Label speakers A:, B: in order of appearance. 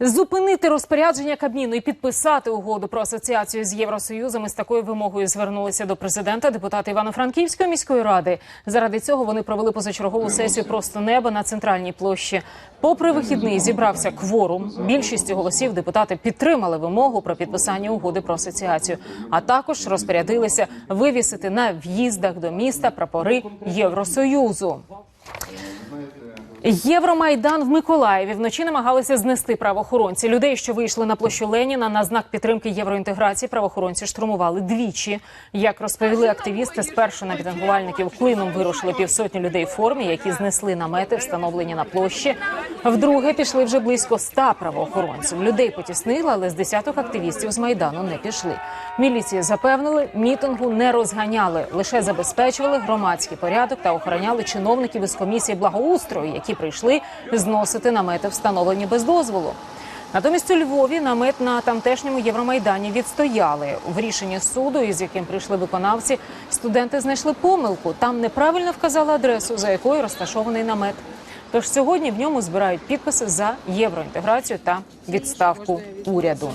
A: Зупинити розпорядження Кабміну і підписати угоду про асоціацію з Євросоюзом із такою вимогою звернулися до президента депутати Івано-Франківської міської ради. Заради цього вони провели позачергову сесію просто неба на центральній площі. Попри вихідний зібрався кворум. Більшістю голосів депутати підтримали вимогу про підписання угоди про асоціацію, а також розпорядилися вивісити на в'їздах до міста прапори Євросоюзу. Євромайдан в Миколаєві вночі намагалися знести правоохоронці. Людей, що вийшли на площу Леніна на знак підтримки євроінтеграції, правоохоронці штурмували двічі. Як розповіли активісти, спершу на мітингувальників клином вирушили півсотні людей в формі, які знесли намети, встановлені на площі. Вдруге пішли вже близько ста правоохоронців. Людей потіснили, але з десяток активістів з майдану не пішли. Міліції запевнили, мітингу не розганяли, лише забезпечували громадський порядок та охороняли чиновників із комісії благоустрою, які прийшли зносити намети, встановлені без дозволу. Натомість у Львові намет на тамтешньому Євромайдані відстояли. В рішенні суду, із яким прийшли виконавці, студенти знайшли помилку. Там неправильно вказали адресу, за якою розташований намет. Тож сьогодні в ньому збирають підписи за євроінтеграцію та відставку уряду.